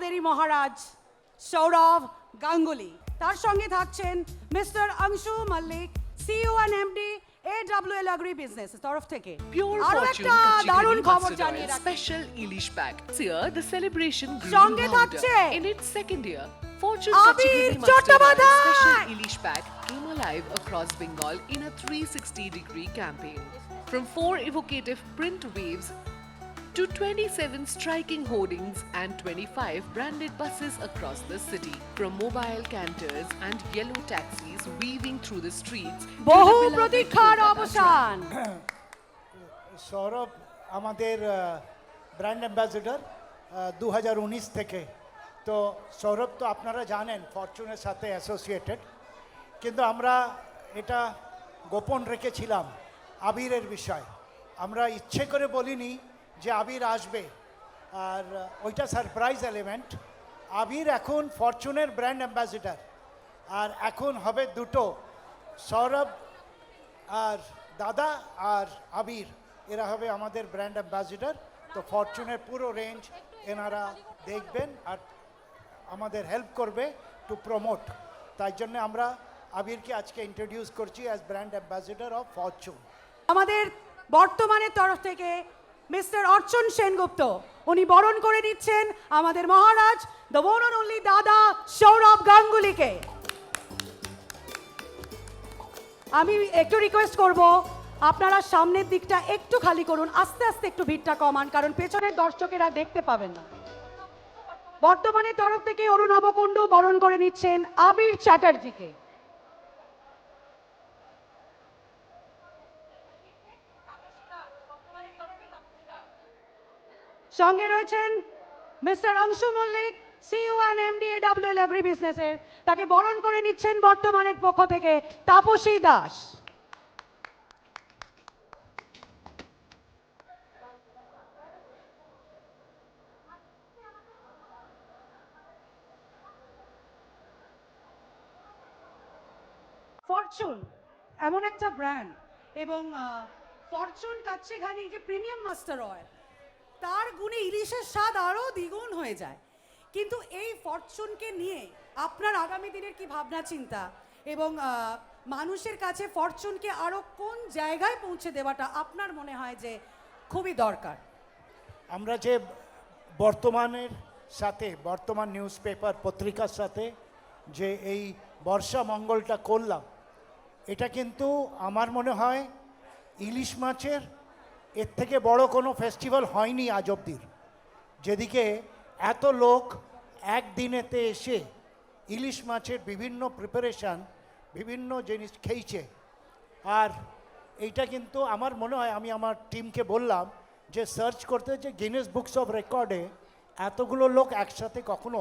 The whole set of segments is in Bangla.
আমাদেরই মহারাজ সৌরভ গাঙ্গুলি তার সঙ্গে থাকছেন mister Anshu Mallick CEO and MD A W business তরফ থেকে আরও একটা দারুণ খবর জানিয়ে রাখি Ilish Pack. This year, the celebration সঙ্গে থাকছে In its second year, Fortune Oil Chattopadhyay. Special Ilish Pack came alive across Bengal in a 360-degree campaign. From four evocative print waves to 27 striking hoardings and 25 branded buses across the city. From mobile canters and yellow taxis weaving through the streets. to the বহু beloved প্রতীক্ষার Kolkata অবসান সৌরভ আমাদের ব্র্যান্ড অ্যাম্বাসেডর দু থেকে তো সৌরভ তো আপনারা জানেন ফরচুনের সাথে অ্যাসোসিয়েটেড কিন্তু আমরা এটা গোপন রেখেছিলাম আবিরের বিষয় আমরা ইচ্ছে করে বলিনি যে আবির আসবে, আর ওইটা সারপ্রাইজ এলিমেন্ট আবির এখন ফরচুনের ব্র্যান্ড অ্যাম্বাসেডর আর এখন হবে দুটো, সৌরভ আর দাদা আর আবির। এরা হবে আমাদের ব্র্যান্ড অ্যাম্বাসিডার তো ফরচুনের পুরো রেঞ্জ এনারা দেখবেন আর আমাদের হেল্প করবে টু প্রমোট তাই জন্য আমরা আবিরকে আজকে ইন্ট্রোডিউস করছি as brand ambassador of Fortune আমাদের বর্তমানের তরফ থেকে মিস্টার অর্চন সেনগুপ্ত। উনি বরণ করে নিচ্ছেন আমাদের Maharaj the one and only Dada Sourav গাঙ্গুলিকে। আমি একটু রিকোয়েস্ট করব, আপনারা সামনের দিকটা একটু খালি করুন, আস্তে আস্তে একটু ভিড়টা কমান, কারণ পেছনের দর্শকেরা দেখতে পাবেন না। বর্তমানের তরফ থেকে অরুণাভ কুণ্ডু বরণ করে নিচ্ছেন আবির চ্যাটার্জিকে। সঙ্গে রয়েছেন mister Anshu Mallick, CEO and MD W agri বিজনেসের তাকে বরণ করে নিচ্ছেন বর্তমানের পক্ষ থেকে তাপসী দাস। ফরচুন, এমন একটা ব্র্যান্ড এবং ফরচুন কাচ্ছে ঘানি যে প্রিমিয়াম মাস্টার অয়েল। তার গুণে ইলিশের স্বাদ আরও দ্বিগুণ হয়ে যায়। কিন্তু এই ফরচুনকে নিয়ে আপনার আগামী দিনের কি ভাবনা, চিন্তা? এবং মানুষের কাছে ফরচুনকে আরও কোন জায়গায় পৌঁছে দেওয়াটা আপনার মনে হয় যে খুবই দরকার? আমরা যে বর্তমানের সাথে, বর্তমান নিউজ পেপার পত্রিকার সাথে যে এই বর্ষা মঙ্গলটা করলাম, এটা কিন্তু আমার মনে হয় ইলিশ মাছের এর থেকে বড় কোনো ফেস্টিভ্যাল হয়নি আজ অব্দির যেদিকে এত লোক একদিনেতে এসে ইলিশ মাছের বিভিন্ন প্রিপারেশান বিভিন্ন জিনিস খেয়েছে। আর এইটা কিন্তু আমার মনে হয়, আমি আমার টিমকে বললাম যে সার্চ করতে যে গিনেস বুকস অফ রেকর্ডে এতগুলো লোক একসাথে কখনো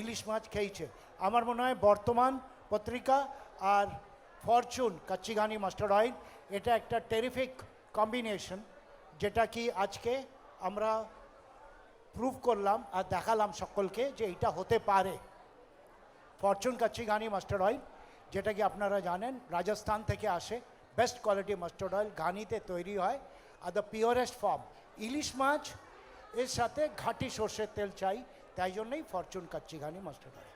ইলিশ মাছ খেয়েছে। আমার মনে হয় বর্তমান পত্রিকা আর ফরচুন কাচ্চিঘানি মাস্টার অয়েল এটা একটা টেরিফিক কম্বিনেশন যেটা কি আজকে আমরা প্রুভ করলাম আর দেখালাম সকলকে যে এটা হতে পারে। Fortune kachi ghani mustard oil, যেটা কি আপনারা জানেন, রাজস্থান থেকে আসে বেস্ট কোয়ালিটি মাস্টার্ড অয়েল ঘানিতে তৈরি হয়, আর দ্য পিওরেস্ট ফর্ম ইলিশ মাছ এর সাথে ঘাটি সর্ষের তেল চাই, তাই জন্যই Fortune kachi ghani mustard oil.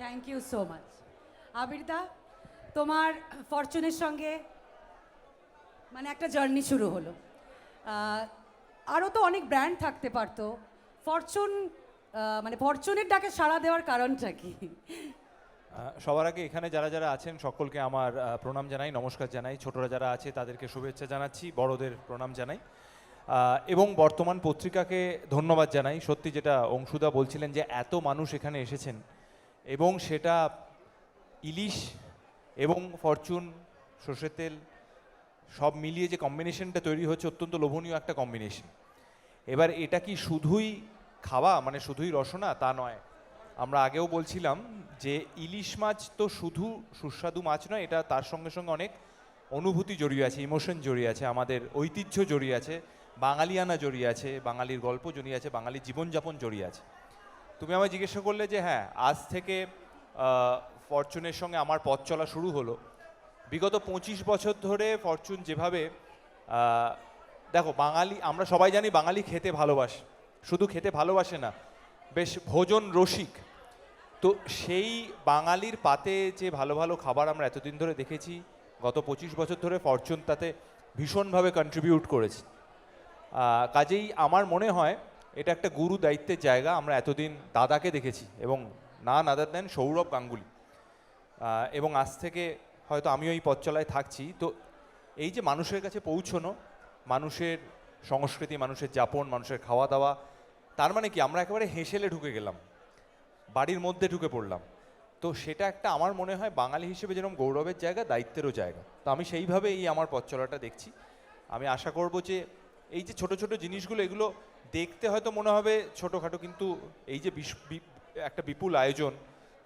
Thank you so much আবিরদা, তোমার ফরচুনের সঙ্গে মানে একটা জার্নি শুরু হলো। আরও তো অনেক ব্র্যান্ড থাকতে পারতো। ফরচুন মানে ফরচুনের ডাকে সাড়া দেওয়ার কারণটা কি? সবার আগে এখানে যারা যারা আছেন, সকলকে আমার প্রণাম জানাই, নমস্কার জানাই। ছোটরা যারা আছে, তাদেরকে শুভেচ্ছা জানাচ্ছি, বড়দের প্রণাম জানাই। এবং বর্তমান পত্রিকাকে ধন্যবাদ জানাই। সত্যি যেটা অংশুদা বলছিলেন যে, এত মানুষ এখানে এসেছেন। এবং সেটা ইলিশ এবং ফরচুন সর্ষের তেল সব মিলিয়ে যে কম্বিনেশনটা তৈরি হচ্ছে অত্যন্ত লোভনীয় একটা কম্বিনেশন এবার এটা কি শুধুই খাওয়া মানে শুধুই রসনা? তা নয়। আমরা আগেও বলছিলাম যে ইলিশ মাছ তো শুধু সুস্বাদু মাছ নয়, এটা তার সঙ্গে সঙ্গে অনেক অনুভূতি জড়িয়ে আছে ইমোশন জড়িয়ে আছে, আমাদের ঐতিহ্য জড়িয়ে আছে, বাঙালিয়ানা জড়িয়ে আছে, বাঙালির গল্প জড়িয়ে আছে, বাঙালির জীবনযাপন জড়িয়ে আছে। তুমি আমায় জিজ্ঞাসা করলে যে হ্যাঁ আজ থেকে ফরচুনের সঙ্গে আমার পথ চলা শুরু হলো। বিগত পঁচিশ বছর ধরে ফরচুন যেভাবে দেখো বাঙালি, আমরা সবাই জানি বাঙালি খেতে ভালোবাসে, শুধু খেতে ভালোবাসে না, বেশ ভোজন রসিক। তো সেই বাঙালির পাতে যে ভালো ভালো খাবার আমরা এতদিন ধরে দেখেছি, গত পঁচিশ বছর ধরে ফরচুন তাতে ভীষণভাবে কন্ট্রিবিউট করেছে। কাজেই আমার মনে হয় এটা একটা গুরু দায়িত্বের জায়গা, আমরা এতদিন দাদাকে দেখেছি এবং না নাদার দেন সৌরভ গাঙ্গুলি। এবং আজ থেকে হয়তো আমিও এই পথ চলায় থাকছি। তো এই যে মানুষের কাছে পৌঁছনো, মানুষের সংস্কৃতি, মানুষের যাপন, মানুষের খাওয়া দাওয়া তার মানে কি? আমরা একেবারে হেসেলে ঢুকে গেলাম। বাড়ির মধ্যে ঢুকে পড়লাম। তো সেটা একটা আমার মনে হয় বাঙালি হিসেবে যেরকম গৌরবের জায়গা, দায়িত্বেরও জায়গা। তো আমি সেইভাবে এই আমার পথ চলাটা দেখছি। আমি আশা করব যে এই যে ছোট ছোট জিনিসগুলো, এগুলো দেখতে হয়তো মনে হবে ছোটোখাটো, কিন্তু এই যে একটা বিপুল আয়োজন,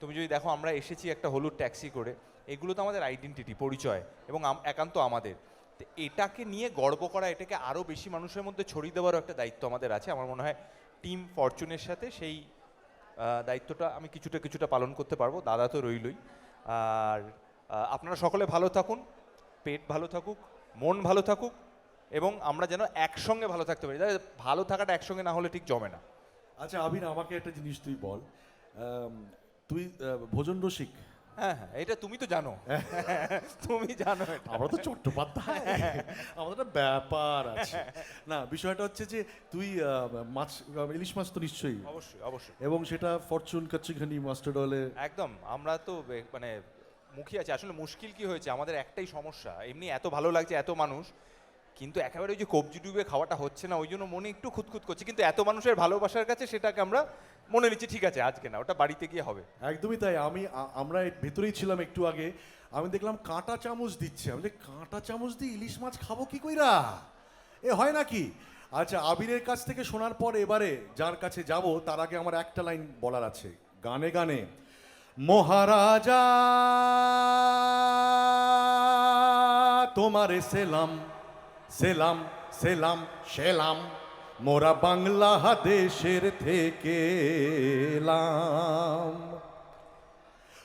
তুমি যদি দেখো আমরা এসেছি একটা হলুদ ট্যাক্সি করে। এগুলো তো আমাদের আইডেন্টিটি পরিচয় এবং একান্ত আমাদের। এটাকে নিয়ে গর্ব করা, এটাকে আরও বেশি মানুষের মধ্যে ছড়িয়ে দেওয়ারও একটা দায়িত্ব আমাদের আছে। আমার মনে হয় টিম ফরচুনের সাথে সেই দায়িত্বটা আমি কিছুটা কিছুটা পালন করতে পারব। দাদা তো রইলই। আর আপনারা সকলে ভালো থাকুন, পেট ভালো থাকুক, মন ভালো থাকুক এবং আমরা যেন একসঙ্গে ভালো থাকতে পারি। ভালো থাকাটা একসঙ্গে না হলে ঠিক জমে না। আচ্ছা আবির, আমাকে একটা জিনিস তুই বল। তুই ভোজন রসিক? হ্যাঁ হ্যাঁ এটা তুমি তো জানো। তুমি জানো। আমরা তো চট্টোপাধ্যায়। আমাদের একটা ব্যাপার আছে। না বিষয়টা হচ্ছে যে তুই মাছ ইলিশ মাছ তো নিশ্চয়ই। অবশ্যই অবশ্যই। এবং সেটা ফরচুন কাচ্চিখানি মাস্টার্ড অয়েলে একদম আমরা তো মানে মুখী আছে। আসলে মুশকিল কি হয়েছে? আমাদের একটাই সমস্যা। এমনি এত ভালো লাগছে এত মানুষ কিন্তু একেবারে ওই যে কবজি ডুবে খাওয়াটা হচ্ছে না, ওই জন্য মনে একটু খুঁতখুত করছে। কিন্তু এত মানুষের ভালোবাসার কাছে সেটাকে আমরা মনে নিচ্ছি, ঠিক আছে, আজকে না, ওটা বাড়িতে গিয়ে হবে। একদমই তাই। আমি আমরা ভেতরেই ছিলাম একটু আগে। আমি দেখলাম কাঁটা চামচ দিচ্ছে। আমি কাঁটা চামচ দিয়ে ইলিশ মাছ খাব কি কইরা? এ, হয় নাকি? আচ্ছা আবিরের কাছ থেকে শোনার পর এবারে যার কাছে যাব, তার আগে আমার একটা লাইন বলার আছে। গানে গানে, মহারাজা, তোমারে সেলাম সেলাম সেলাম সেলাম, মোরা বাংলাদেশের থেকে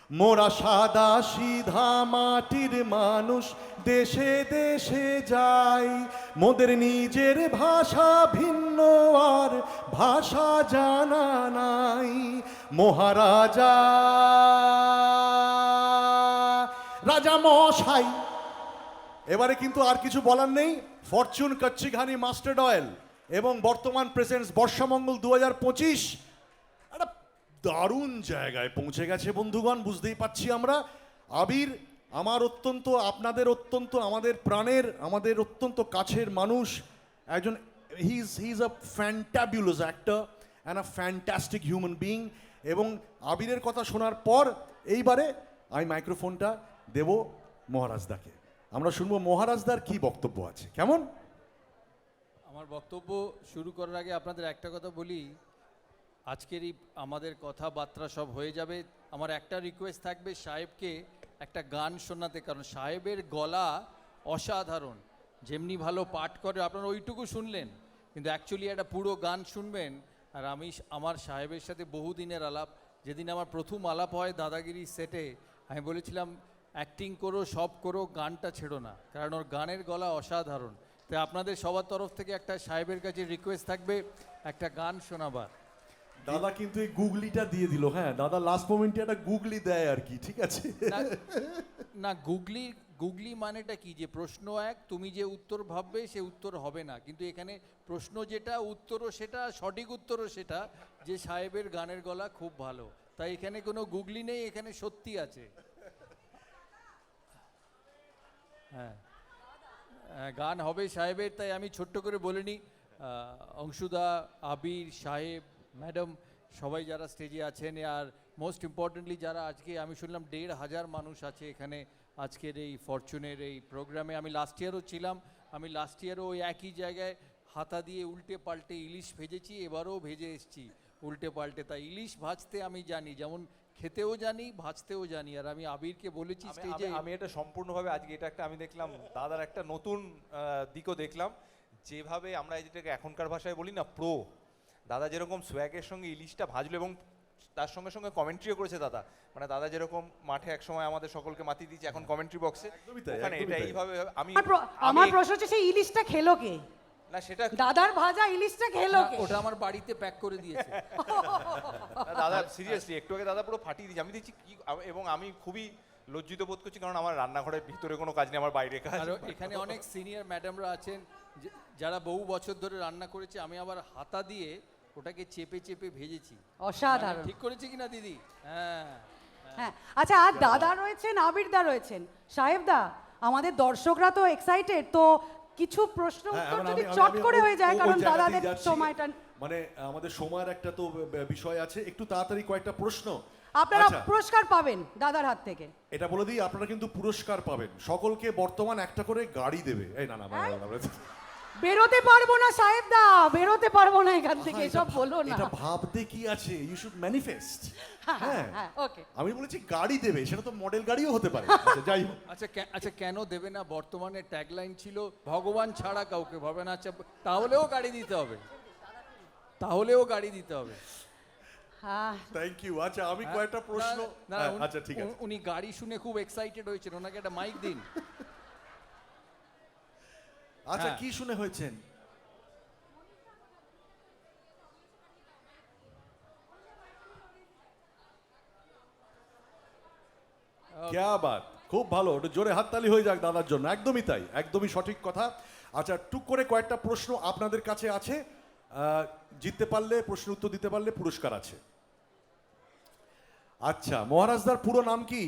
মোরা সাদা সিধা মাটির মানুষ, দেশে দেশে যাই। মোদের নিজের ভাষা ভিন্ন, আর ভাষা জানা নাই। মহারাজা, রাজা মশাই এবারে কিন্তু আর কিছু বলার নেই। ফরচুন কচ্চিঘানি মাস্টার্ড অয়েল এবং বর্তমান প্রেসেন্স বর্ষামঙ্গল দু হাজার পঁচিশ। একটা দারুণ জায়গায় পৌঁছে গেছে বন্ধুগণ, বুঝতেই পাচ্ছি আমরা। আবির, আমার অত্যন্ত, আপনাদের অত্যন্ত, আমাদের প্রাণের, আমাদের অত্যন্ত কাছের মানুষ। একজন he is he is a fantabulous actor and a fantastic human being এবং আবিরের কথা শোনার পর এইবারে আমি মাইক্রোফোনটা দেব মহারাজদাকে আমরা শুনব মহারাজদার কি বক্তব্য আছে। কেমন? আমার বক্তব্য শুরু করার আগে আপনাদের একটা কথা বলি। আজকেরই আমাদের কথাবার্তা সব হয়ে যাবে। আমার একটা রিকোয়েস্ট থাকবে সাহেবকে একটা গান শোনাতে, কারণ সাহেবের গলা অসাধারণ। যেমনি ভালো পাঠ করে, আপনারা ওইটুকু শুনলেন, কিন্তু অ্যাকচুয়ালি একটা পুরো গান শুনবেন। আর আমি আমার সাহেবের সাথে বহুদিনের আলাপ। যেদিন আমার প্রথম আলাপ হয় দাদাগিরি সেটে আমি বলেছিলাম অ্যাক্টিং করো সব করো গানটা ছেড়ো না। কারণ ওর গানের গলা অসাধারণ। তাই আপনাদের সবার তরফ থেকে একটা সাহেবের কাছে রিকোয়েস্ট থাকবে একটা গান শোনাবার। দাদা কিন্তু এই গুগলিটা দিয়ে দিল হ্যাঁ। দাদা লাস্ট মোমেন্টে একটা গুগলি দেয় আর কি ঠিক আছে? না গুগলি গুগলি মানেটা কি? যে প্রশ্ন এক তুমি যে উত্তর ভাববে সে উত্তর হবে না। কিন্তু এখানে প্রশ্ন যেটা উত্তরও সেটা সঠিক উত্তরও সেটা যে সাহেবের গানের গলা খুব ভালো। তাই এখানে কোনো গুগলি নেই এখানে সত্যি আছে। হ্যাঁ। গান হবে সাহেবের, তাই আমি ছোট্ট করে বলে নিই। অংশুদা, আবির, সাহেব, ম্যাডাম, সবাই যারা স্টেজে আছেন, আর মোস্ট ইম্পর্টেন্টলি যারা আজকে, আমি শুনলাম দেড় হাজার মানুষ আছে এখানে আজকের এই ফরচুনের এই প্রোগ্রামে আমি লাস্ট ইয়ারও ছিলাম, আমি লাস্ট ইয়ারও ওই একই জায়গায় হাতা দিয়ে উল্টে পাল্টে ইলিশ ভেজেছি, এবারও ভেজে এসেছি। উল্টে পাল্টে, তাই ইলিশ ভাজতে আমি জানি, যেমন খেতেও জানি ভাজতেও জানি। আর আমি আবিরকে বলেছি আমি- স্টেজে আমি- এটা সম্পূর্ণভাবে আজকে এটা একটা আমি দেখলাম দাদার একটা নতুন দিকও দেখলাম। যেভাবে আমরা যেটাকে এখনকার ভাষায় বলি না প্রো দাদা যেরকম সোয়াগের সঙ্গে ইলিশটা ভাজলো এবং তার সঙ্গে সঙ্গে কমেন্ট্রিও করেছে দাদা। মানে দাদা যেরকম মাঠে এক সময় আমাদের সকলকে মাতি দিয়েছে এখন কমেন্ট্রি বক্সে ওখানে এটা এইভাবে আমি আমার প্র- আমার আমি- প্রশ্ন হচ্ছে সেই ইলিশটা খেলো কে? না সেটা দাদার ভাজা ইলিশটা খেলো কে? ওটা আমার বাড়িতে প্যাক করে দিয়েছে। দাদা সিরিয়াসলি একটু আগে দাদা পুরো ফাটিয়ে দিয়েছে। আমি দেখছি কি এবং আমি খুবই লজ্জিত বোধ করছি কারণ আমার রান্নাঘরের ভিতরে কোনো কাজ নেই আমার বাইরে কাজ। আর এখানে অনেক সিনিয়র ম্যাডামরা আছেন যারা বহু বছর ধরে রান্না করেছে আমি আবার হাতা দিয়ে ওটাকে চেপে চেপে ভেজেছি। অসাধারণ। ঠিক করেছি কিনা দিদি? হ্যাঁ হ্যাঁ। আচ্ছা আর দাদা রয়েছেন আবির দা রয়েছেন। সাহেব দা আমাদের দর্শকরা তো এক্সাইটেড তো কিছু প্রশ্ন হ্যাঁ, উত্তর যদি চট করে হয়ে যায় কারণ দাদাদের সময়টা মানে আমাদের সময়ের একটা তো বিষয় আছে একটু তাড়াতাড়ি কয়েকটা প্রশ্ন আপনারা আচ্ছা, পুরস্কার পাবেন দাদার হাত থেকে এটা বলে দিই আপনারা কিন্তু পুরস্কার পাবেন সকলকে বর্তমান একটা করে গাড়ি দেবে এই না, না, বেরোতে পারব না সাহেব দা বেরোতে পারব না এখান থেকে এসব বলো না। এটা ভাবতে কি আছে? ইউ শুড ম্যানিফেস্ট হ্যাঁ হ্যাঁ ওকে আমি বলেছি গাড়ি দেবে সেটা তো মডেল গাড়িও হতে পারে। আচ্ছা, যাই হোক। আচ্ছা আচ্ছা কেন দেবে না? বর্তমানে ট্যাগলাইন ছিল ভগবান ছাড়া কাউকে ভাবে না। আচ্ছা তাহলেও গাড়ি দিতে হবে। তাহলেও গাড়ি দিতে হবে। হ্যাঁ। থ্যাংক ইউ আচ্ছা আমি কয়েকটা প্রশ্ন হ্যাঁ, আচ্ছা ঠিক আছে। উনি- উনি গাড়ি শুনে খুব এক্সাইটেড হয়েছেন। ওনাকে একটা মাইক দিন। আচ্ছা হ্যাঁ। কি শুনে হয়েছেন? ক্যা বাত? খুব ভালো ওটা জোরে হাততালি হয়ে যাক দাদার জন্য। একদমই তাই একদমই সঠিক কথা। আচ্ছা টুক করে কয়েকটা প্রশ্ন আপনাদের কাছে আছে। আহ, জিততে পারলে প্রশ্ন উত্তর দিতে পারলে পুরস্কার আছে। আচ্ছা মহারাজদার পুরো নাম কি?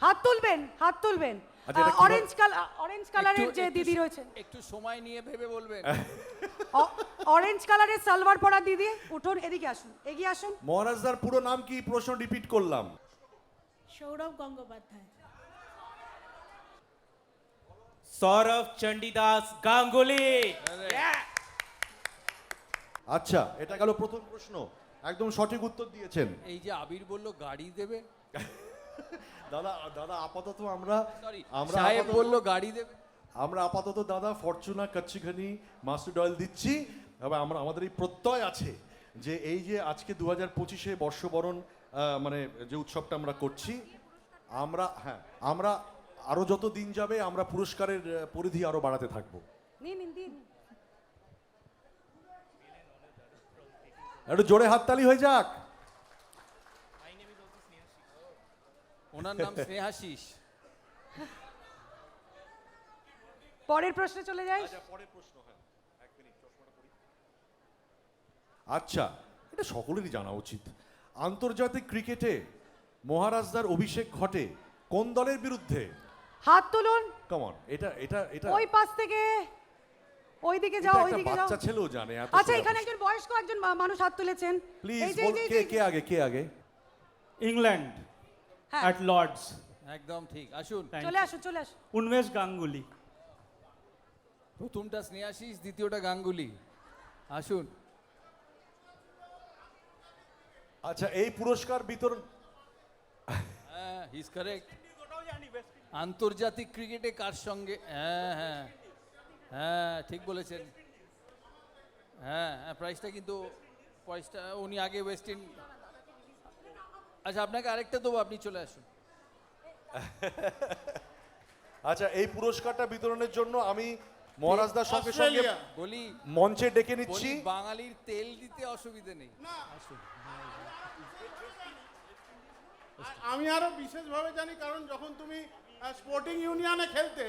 হাত তুলবেন হাত তুলবেন। অরেঞ্জ কালার অরেঞ্জ কালারের যে দিদি একটু সময় নিয়ে ভেবে বলবেন। অরেঞ্জ কালারের সালোয়ার পরা দিদি উঠুন এদিকে আসুন এগিয়ে আসুন। মহারাজদার পুরো নাম কি? প্রশ্ন রিপিট করলাম। সৌরভ গঙ্গোপাধ্যায়। সৌরভ চণ্ডীদাস গাঙ্গুলি। আচ্ছা এটা গেল প্রথম প্রশ্ন। একদম সঠিক উত্তর দিয়েছেন। এই যে আবির বলল গাড়ি দেবে? দাদা দাদা আপাতত আমরা আমরা সাহেব বলল গাড়ি দেবে। আমরা আপাতত দাদা ফরচুনা কাচ্চিখানি মাস্টার্ড অয়েল দিচ্ছি। তবে আমরা আমাদের এই প্রত্যয় আছে যে এই যে আজকে দু হাজার পঁচিশে বর্ষবরণ মানে যে উৎসবটা আমরা করছি আমরা হ্যাঁ আমরা আরও যত দিন যাবে আমরা পুরস্কারের পরিধি আরও বাড়াতে থাকব। নিন নিন দিন। একটু জোরে হাততালি হয়ে যাক। ওনার নাম স্নেহাশিস পরের প্রশ্নে চলে যাই। আচ্ছা, হ্যাঁ, আচ্ছা এটা সকলেরই জানা উচিত। আন্তর্জাতিক ক্রিকেটে মহারাজদার অভিষেক ঘটে কোন দলের বিরুদ্ধে? হাত তুলুন। কমন এটা এটা এটা। ওই পাশ থেকে। ওই দিকে যাও ওই দিকে যাও। বাচ্চা ছেলেও জানে আচ্ছা এখানে একজন বয়স্ক একজন মানুষ হাত তুলেছেন। প্লিজ কে কে আগে কে আগে? ইংল্যান্ড। অ্যাট লর্ডস একদম ঠিক আসুন। চলে আসুন চলে আসুন। উন্মেষ গাঙ্গুলি প্রথমটা স্নেহাশিস দ্বিতীয়টা গাঙ্গুলি। আসুন। আচ্ছা এই পুরস্কার বিতরণ হ্যাঁ হিজ কারেক্ট আন্তর্জাতিক ক্রিকেটে কার সঙ্গে হ্যাঁ হ্যাঁ। হ্যাঁ ঠিক বলেছেন। হ্যাঁ হ্যাঁ প্রাইসটা কিন্তু প্রাইসটা উনি আগে ওয়েস্ট ইন্ডিজ আচ্ছা আপনাকে আরেকটা দেবো আপনি চলে আসুন। আচ্ছা এই পুরস্কারটা বিতরণের জন্য আমি মহারাজদার সঙ্গে সঙ্গে বলি মঞ্চে ডেকে নিচ্ছি। বাঙালির তেল দিতে অসুবিধে নেই। আসুন আমি আরও বিশেষভাবে জানি কারণ যখন তুমি স্পোর্টিং ইউনিয়নে খেলতে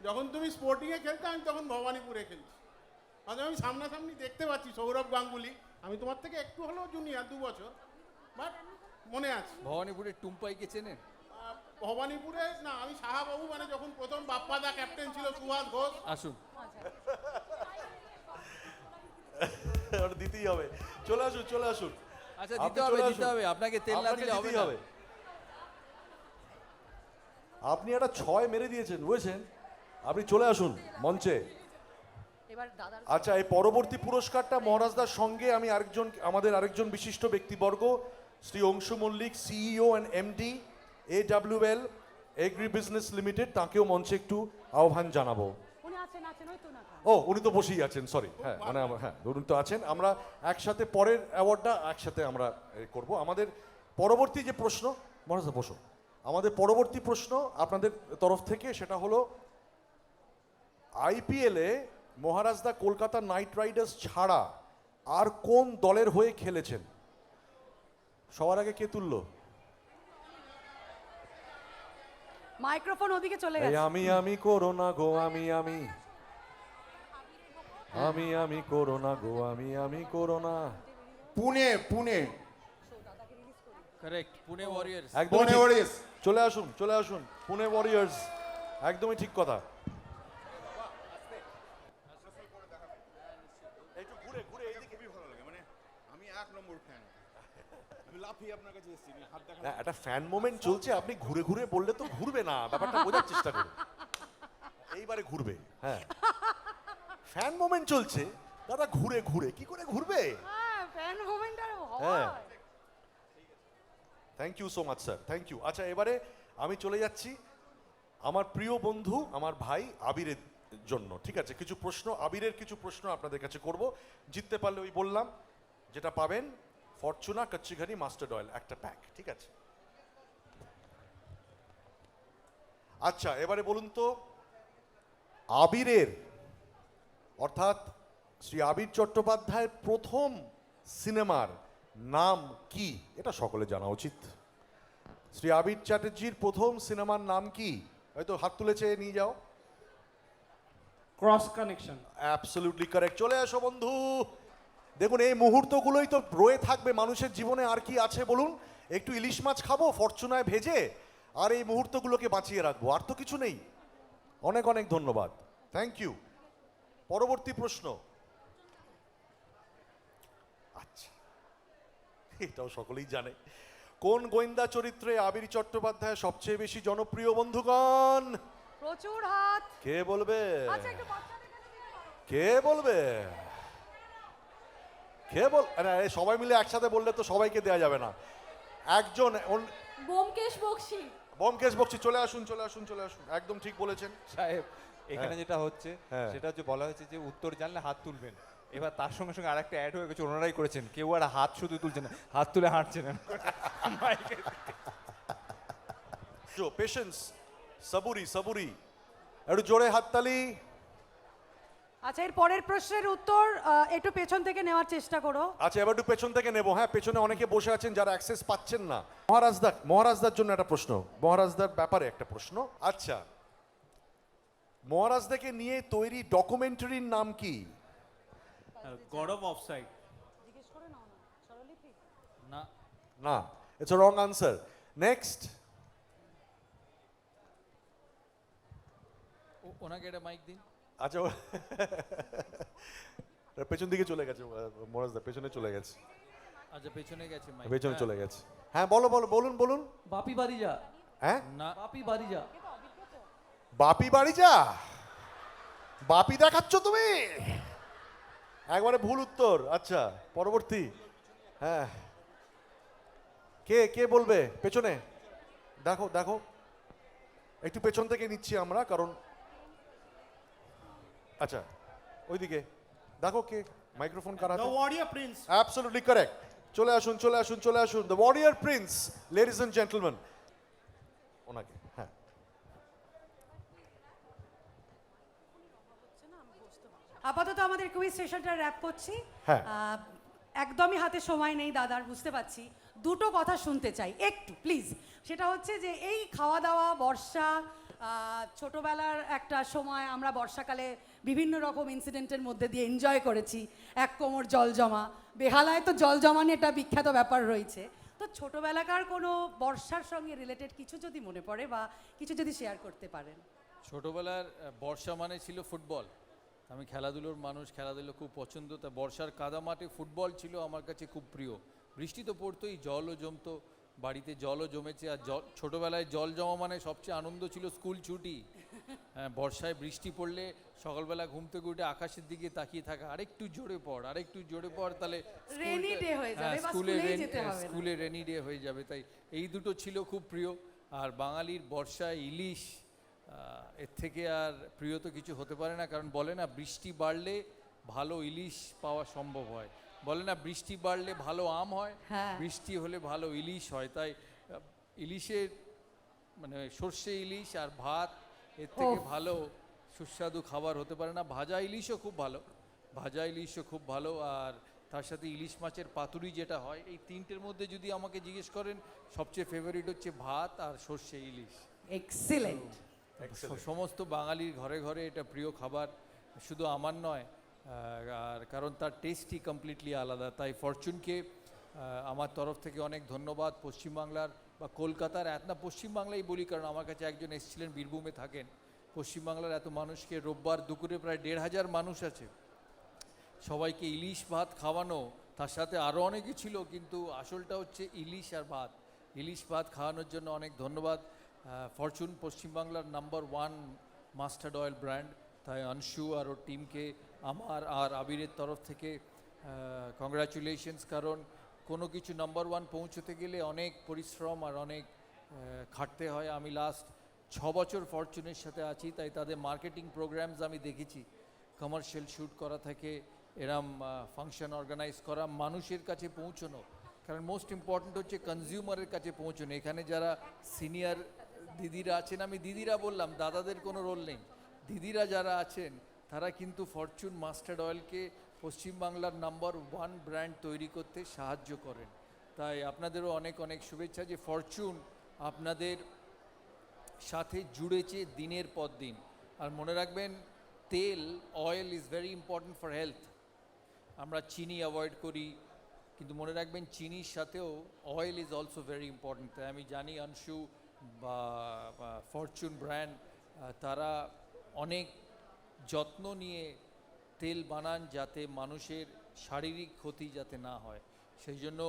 যখন তুমি স্পোর্টিংয়ে খেলতে আমি তখন ভবানীপুরে খেলছি। আচ্ছা আমি সামনাসামনি দেখতে পাচ্ছি সৌরভ গাঙ্গুলি। আমি তোমার থেকে একটু হলেও জুনিয়র দু বছর। বাট মনে আছে? ভবানীপুরের টুম্পাইকে চেনেন? ভবানীপুরে? না আমি সাহাবাবু মানে যখন প্রথম বাপ্পাদা ক্যাপ্টেন ছিল সুভাষ ঘোষ। আসুন। ওটা দিতেই হবে। চলে আসুন চলে আসুন। আচ্ছা দিতে হবে দিতে হবে। আপনাকে তেল না দিলে হবে না। আপনি একটা ছয় মেরে দিয়েছেন বুঝেছেন? আপনি চলে আসুন মঞ্চে। এবার আচ্ছা এই পরবর্তী পুরস্কারটা মহারাজদার সঙ্গে আমি আরেকজন আমাদের আরেকজন বিশিষ্ট ব্যক্তিবর্গ Shri Anshu Mallick CEO and MD A W L agri business limited তাকেও মঞ্চে একটু আহ্বান জানাব। উনি ও উনি তো বসেই আছেন সরি হ্যাঁ মানে আমার- হ্যাঁ ধরুন তো আছেন। আমরা একসাথে পরের অ্যাওয়ার্ডটা একসাথে আমরা করব। আমাদের পরবর্তী যে প্রশ্ন মহারাজদা বসো। আমাদের পরবর্তী প্রশ্ন আপনাদের তরফ থেকে সেটা হলো আইপিএলে মহারাজদা কলকাতা নাইট রাইডার্স ছাড়া আর কোন দলের হয়ে খেলেছেন? সবার আগে কে তুললো? মাইক্রোফোন ওদিকে চলে গেছে। আমি আমি করোনা গো আমি আমি। আমি আমি করোনা গো আমি আমি করোনা। পুনে পুনে। কারেক্ট পুনে ওয়ারিয়ার্স একদম পুনে ওয়ারিয়র্স চলে আসুন চলে আসুন পুনে ওয়ারিয়ার্স একদমই ঠিক কথা একটু ঘুরে ঘুরে এইদিকে খুবই ভালো লাগে মানে আমি এক নম্বর ফ্যান আমি লাফিয়ে আপনার কাছে এসেছি হাত দেখা না একটা ফ্যান মোমেন্ট চলছে আপনি ঘুরে ঘুরে বললে তো ঘুরবে না ব্যাপারটা বোঝার চেষ্টা করুন। এইবারে ঘুরবে হ্যাঁ। ফ্যান মোমেন্ট চলছে দাদা ঘুরে ঘুরে কি করে ঘুরবে? হ্যাঁ ফ্যান মুভমেন্ট আর হ্যাঁ। Thank you so much sir thank you আচ্ছা এবারে আমি চলে যাচ্ছি আমার প্রিয় বন্ধু আমার ভাই আবিরের জন্য ঠিক আছে? কিছু প্রশ্ন আবিরের কিছু প্রশ্ন আপনাদের কাছে করব। জিততে পারলে ওই বললাম যেটা পাবেন ফরচুনা কচ্চিঘানি মাস্টার্ড অয়েল একটা প্যাক ঠিক আছে? আচ্ছা এবারে বলুন তো আবিরের অর্থাৎ শ্রী আবির চট্টোপাধ্যায়ের প্রথম সিনেমার নাম কি? এটা সকলে জানা উচিত। শ্রী আবির চ্যাটার্জির প্রথম সিনেমার নাম কি? হয়তো হাত তুলেছে নিয়ে যাও। ক্রস কানেকশন অ্যাবসলিউটলি কারেক্ট চলে আসো বন্ধু। দেখুন এই মুহূর্তগুলোই তো রয়ে থাকবে মানুষের জীবনে। আর কি আছে বলুন? একটু ইলিশ মাছ খাব ফরচুনায় ভেজে আর এই মুহূর্তগুলোকে বাঁচিয়ে রাখব। আর তো কিছু নেই। অনেক অনেক ধন্যবাদ। থ্যাংক ইউ পরবর্তী প্রশ্ন। আচ্ছা। এটাও সকলেই জানে। কোন গোয়েন্দা চরিত্রে আবির চট্টোপাধ্যায় সবচেয়ে বেশি জনপ্রিয় বন্ধুগণ? প্রচুর হাত। কে বলবে? আচ্ছা কে বলবে? কে বল না, সবাই মিলে একসাথে বললে তো সবাইকে দেওয়া যাবে না। একজন অন- বোমকেশ বক্সি। বোমকেশ বক্সি চলে আসুন চলে আসুন চলে আসুন। একদম ঠিক বলেছেন। সাহেব এখানে যেটা হচ্ছে হ্যাঁ। সেটা হচ্ছে বলা হয়েছে যে উত্তর জানলে হাত তুলবেন। এবার তার সঙ্গে সঙ্গে আরেকটা অ্যাড হয়ে গেছে ওনারাই করেছেন। কেউ আর হাত শুধু তুলছে না হাত তুলে হাঁটছে না পেশেন্স সাবুরি সাবুরি একটু জোরে হাততালি। আচ্ছা এর পরের প্রশ্নের উত্তর একটু পেছন থেকে নেওয়ার চেষ্টা করো। আচ্ছা এবার একটু পেছন থেকে নেব। হ্যাঁ পেছনে অনেকে বসে আছেন যারা অ্যাক্সেস পাচ্ছেন না। মহারাজদা মহারাজদার জন্য একটা প্রশ্ন। মহারাজদার ব্যাপারে একটা প্রশ্ন। আচ্ছা মহারাজদাকে নিয়ে তৈরি ডকুমেন্টারির নাম কি? গড অফ অফসাইড না না। ইটস রং আনসার নেক্সট ওনাকে একটা মাইক দিন। আচ্ছা ও- পেছন দিকে চলে গেছে মহারাজদা পেছনে চলে গেছে। আচ্ছা পেছনে গেছে মাইক পেছনে চলে গেছে। হ্যাঁ বলো বলো বলুন বলুন। বাপি বাড়িজা হ্যাঁ? না। বাপি বাড়িজা বাপি বাড়ি যা? বাপি দেখাচ্ছ তুমি? একবারে ভুল উত্তর। আচ্ছা পরবর্তী। হ্যাঁ। কে কে বলবে? পেছনে। দেখো দেখো। একটু পেছন থেকে নিচ্ছি আমরা কারণ আচ্ছা ওইদিকে। দেখো কে মাইক্রোফোন কার হাতে। The warrior prince absolutely correct চলে আসুন চলে আসুন চলে আসুন। The warrior prince ladies and gentleman ওনাকে হ্যাঁ। আপাতত আমাদের কুইজ সেশনটা র্যাপ করছি। হ্যাঁ। একদমই হাতে সময় নেই দাদার বুঝতে পারছি। দুটো কথা শুনতে চাই একটু প্লিজ সেটা হচ্ছে যে এই খাওয়া দাওয়া বর্ষা আহ, ছোটবেলার একটা সময় আমরা বর্ষাকালে বিভিন্ন রকম ইনসিডেন্টের মধ্যে দিয়ে এনজয় করেছি। এক কোমর জল জমা। বেহালায় তো জল জমা নিয়ে একটা বিখ্যাত ব্যাপার রয়েছে। তো ছোটবেলাকার কোনো বর্ষার সঙ্গে রিলেটেড কিছু যদি মনে পড়ে বা কিছু যদি শেয়ার করতে পারেন? ছোটবেলার বর্ষা মানে ছিল ফুটবল। আমি খেলাধুলোর মানুষ, খেলাধুলো খুব পছন্দ। তা বর্ষার কাদা মাঠে ফুটবল ছিল আমার কাছে খুব প্রিয়। বৃষ্টি তো পড়তোই, জলও জমতো, বাড়িতে জলও জমেছে। আর জল, ছোটোবেলায় জল জমা মানে সবচেয়ে আনন্দ ছিল স্কুল ছুটি। বর্ষায় বৃষ্টি পড়লে সকালবেলা ঘুম থেকে উঠে আকাশের দিকে তাকিয়ে থাকা আরেকটু জোরে পড় আরেকটু জোরে পড় তাহলে হয়ে যাবে হ্যাঁ, স্কুলে রেন-। স্কুলে ডে হয়ে যাবে তাই এই দুটো ছিল খুব প্রিয় আর বাঙালির বর্ষায় ইলিশ এর থেকে আর প্রিয় তো কিছু হতে পারে না কারণ বলে না বৃষ্টি বাড়লে ভালো ইলিশ পাওয়া সম্ভব হয় বলে না বৃষ্টি বাড়লে ভালো আম হয় হ্যাঁ। বৃষ্টি হলে ভালো ইলিশ হয় তাই ইলিশের মানে সর্ষে ইলিশ আর ভাত এর থেকে ভালো সুস্বাদু খাবার হতে পারে না। ভাজা ইলিশও খুব ভালো। ভাজা ইলিশও খুব ভালো। আর তার সাথে ইলিশ মাছের পাতুরি যেটা হয় এই তিনটের মধ্যে যদি আমাকে জিজ্ঞেস করেন সবচেয়ে ফেভারিট হচ্ছে ভাত আর সর্ষে ইলিশ। এক্সিলেন্ট সমস্ত বাঙালির ঘরে ঘরে এটা প্রিয় খাবার। শুধু আমার নয় আর কারণ তার টেস্টই কমপ্লিটলি আলাদা। তাই ফরচুনকে আমার তরফ থেকে অনেক ধন্যবাদ। পশ্চিমবাংলার বা কলকাতার এত, না পশ্চিমবাংলাই বলি, কারণ আমার কাছে একজন এসেছিলেন, বীরভূমে থাকেন। পশ্চিমবাংলার এত মানুষকে রোববার দুপুরে প্রায় দেড় হাজার মানুষ আছে। সবাইকে ইলিশ ভাত খাওয়ানো, তার সাথে আরও অনেকে ছিল, কিন্তু আসলটা হচ্ছে ইলিশ আর ভাত। ইলিশ ভাত খাওয়ানোর জন্য অনেক ধন্যবাদ। ফরচুন পশ্চিমবাংলার number one mustard oil brand. তাই অংশু আর ওর টিমকে আমার আর আবিরের তরফ থেকে কংগ্রাচুলেশনস কারণ কোনো কিছু নাম্বার ওয়ান পৌঁছতে গেলে অনেক পরিশ্রম আর অনেক খাটতে হয়। আমি লাস্ট ছ বছর ফরচুনের সাথে আছি, তাই তাদের মার্কেটিং প্রোগ্রামস আমি দেখেছি। কমার্শিয়াল শ্যুট করা থেকে, এরম ফাংশন অর্গানাইজ করা, মানুষের কাছে পৌঁছানো। কারণ মোস্ট ইম্পর্ট্যান্ট হচ্ছে কনজিউমারের কাছে পৌঁছানো। এখানে যারা সিনিয়র দিদিরা আছেন, আমি দিদিরা বললাম, দাদাদের কোনো রোল নেই। দিদিরা যারা আছেন, তারা কিন্তু ফরচুন মাস্টার্ড অয়েলকে পশ্চিমবাংলার নাম্বার ওয়ান ব্র্যান্ড তৈরি করতে সাহায্য করেন। তাই আপনাদেরও অনেক অনেক শুভেচ্ছা যে ফরচুন আপনাদের সাথে জুড়েছে দিনের পর দিন। আর মনে রাখবেন, তেল oil is very important for health আমরা চিনি অ্যাভয়েড করি, কিন্তু মনে রাখবেন, চিনির সাথেও oil is also very important তাই আমি জানি অংশু বা ফরচুন ব্র্যান্ড তারা অনেক যত্ন নিয়ে তেল বানান যাতে মানুষের শারীরিক ক্ষতি যাতে না হয়। সেই জন্য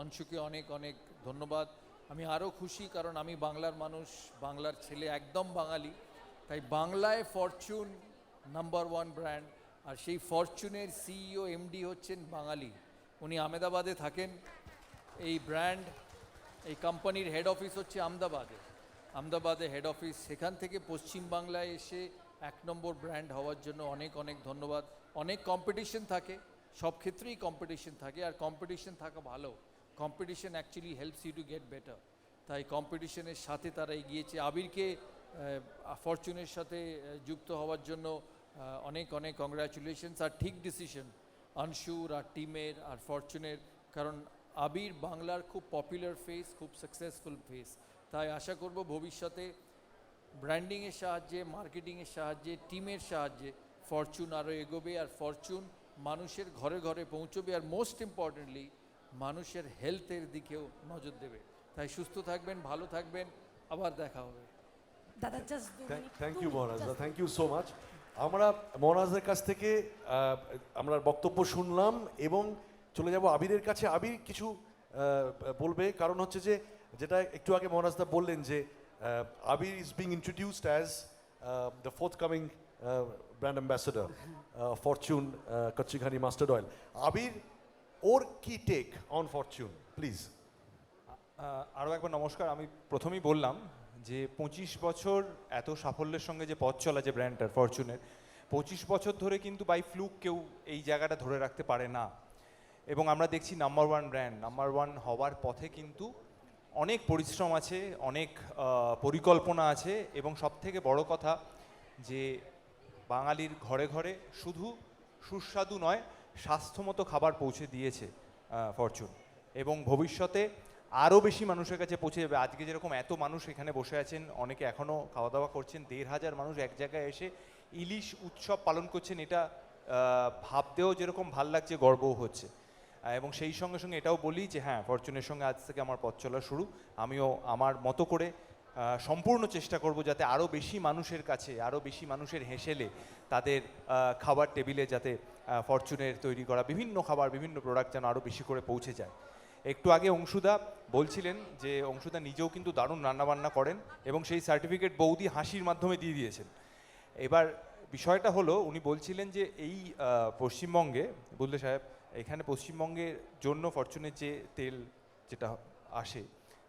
অংশুকে অনেক অনেক ধন্যবাদ। আমি আরও খুশি কারণ আমি বাংলার মানুষ, বাংলার ছেলে একদম বাঙালি। তাই বাংলায় ফরচুন নাম্বার ওয়ান ব্র্যান্ড। আর সেই ফরচুনের সিইও, এমডি হচ্ছেন বাঙালি। উনি আমেদাবাদে থাকেন। এই ব্র্যান্ড, এই কোম্পানির হেড অফিস হচ্ছে আমদাবাদে। আমদাবাদে হেড অফিস। সেখান থেকে পশ্চিমবাংলায় এসে এক নম্বর ব্র্যান্ড হওয়ার জন্য অনেক অনেক ধন্যবাদ। অনেক কম্পিটিশন থাকে, সব ক্ষেত্রেই কম্পিটিশন থাকে আর কম্পিটিশন থাকা ভালো। Competition actually helps you to get better তাই কম্পিটিশনের সাথে তারা এগিয়েছে। আবিরকে ফরচুনের সাথে যুক্ত হওয়ার জন্য অনেক অনেক কংগ্রাচুলেশনস আর ঠিক ডিসিশন আনশুর আর টিমের আর ফরচুনের কারণ আবির বাংলার খুব পপুলার ফেস খুব সাকসেসফুল ফেস তাই আশা করব ভবিষ্যতে ব্র্যান্ডিংয়ের সাহায্যে মার্কেটিংয়ের সাহায্যে টিমের সাহায্যে ফরচুন আরও এগোবে আর ফরচুন মানুষের ঘরে ঘরে পৌঁছবে আর মোস্ট ইম্পর্টেন্টলি মানুষের হেলথের দিকেও নজর দেবে। তাই সুস্থ থাকবেন ভালো থাকবেন আবার দেখা হবে। দাদা জাস্ট থ্যাংক ইউ মহারাজদা থ্যাংক ইউ সো মাচ আমরা মহারাজদের কাছ থেকে আমরা বক্তব্য শুনলাম এবং চলে যাব আবিরের কাছে। আবির কিছু বলবে কারণ হচ্ছে যে যেটা একটু আগে মহারাজদা বললেন যে আহ, Abir is being introduced as the fourth coming brand ambassador Fortune kachi ghani mustard oil Abir ওর কি টেক অন ফরচুন প্লিজ আরও একবার নমস্কার। আমি প্রথমেই বললাম যে পঁচিশ বছর এত সাফল্যের সঙ্গে যে পথ চলা যে ব্র্যান্ডটার ফরচুনের পঁচিশ বছর ধরে কিন্তু বাই ফ্লুক কেউ এই জায়গাটা ধরে রাখতে পারে না। এবং আমরা দেখছি number one brand number one হওয়ার পথে কিন্তু অনেক পরিশ্রম আছে, অনেক পরিকল্পনা আছে এবং সব থেকে বড় কথা যে বাঙালির ঘরে ঘরে শুধু সুস্বাদু নয়, স্বাস্থ্যমতো খাবার পৌঁছে দিয়েছে ফরচুন এবং ভবিষ্যতে আরও বেশি মানুষের কাছে পৌঁছে যাবে। আজকে যেরকম এত মানুষ এখানে বসে আছেন, অনেকে এখনও খাওয়া দাওয়া করছেন, দেড় হাজার মানুষ এক জায়গায় এসে ইলিশ উৎসব পালন করছেন, এটা ভাবতেও যেরকম ভালো লাগছে, গর্বও হচ্ছে। এবং সেই সঙ্গে সঙ্গে এটাও বলি যে হ্যাঁ ফরচুনের সঙ্গে আজ থেকে আমার পথ চলা শুরু। আমিও আমার মতো করে সম্পূর্ণ চেষ্টা করব যাতে আরও বেশি মানুষের কাছে আরও বেশি মানুষের হেসেলে তাদের খাবার টেবিলে যাতে ফরচুনের তৈরি করা বিভিন্ন খাবার, বিভিন্ন প্রোডাক্ট যেন আরও বেশি করে পৌঁছে যায়। একটু আগে অংশুদা বলছিলেন যে অংশুদা নিজেও কিন্তু দারুণ রান্নাবান্না করেন এবং সেই সার্টিফিকেট বৌদি হাসির মাধ্যমে দিয়ে দিয়েছেন। এবার বিষয়টা হলো, উনি বলছিলেন যে এই পশ্চিমবঙ্গে বুঝলে সাহেব পশ্চিমবঙ্গের জন্য ফরচুনের যে তেল যেটা আসে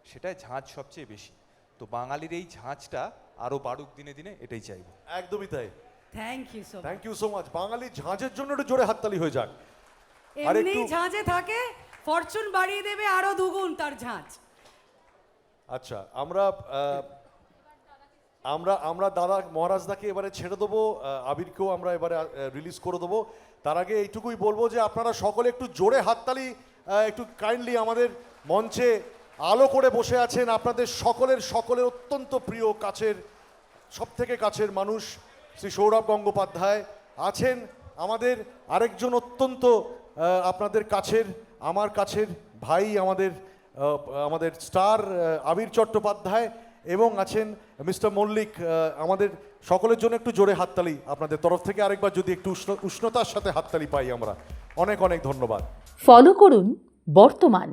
সেটায় ঝাঁজ সবচেয়ে বেশি। তো বাঙালির এই ঝাঁজটা আরও বাড়ুক দিনে দিনে এটাই চাইব। একদমই তাই। Thank you so thank you so much বাঙালি ঝাঁজের জন্য একটু জোরে হাততালি হয়ে যাক। আর এমনি একটু- ঝাঁঝে থাকে ফরচুন বাড়িয়ে দেবে আরও দুগুণ তার ঝাঁঝ আচ্ছা আমরা আহ, আমরা আমরা দাদা মহারাজদাকে এবারে ছেড়ে দেবো আবিরকেও আমরা এবারে রিলিজ করে দেবো। তার আগে এইটুকুই বলব যে আপনারা সকলে একটু জোরে হাততালি একটু কাইন্ডলি আমাদের মঞ্চে আলো করে বসে আছেন। আপনাদের সকলের সকলের অত্যন্ত প্রিয় কাছের সব থেকে কাছের মানুষ শ্রী সৌরভ গঙ্গোপাধ্যায় আছেন। আমাদের আরেকজন অত্যন্ত আপনাদের কাছের, আমার কাছের ভাই, আমাদের আমাদের স্টার আবির চট্টোপাধ্যায় এবং আছেন মিস্টার মল্লিক আমাদের সকলের জন্য একটু জোরে হাততালি আপনাদের তরফ থেকে, আরেকবার যদি একটু উষ্ণ, উষ্ণতার সাথে হাততালি পাই আমরা। অনেক অনেক ধন্যবাদ। ফলো করুন বর্তমান।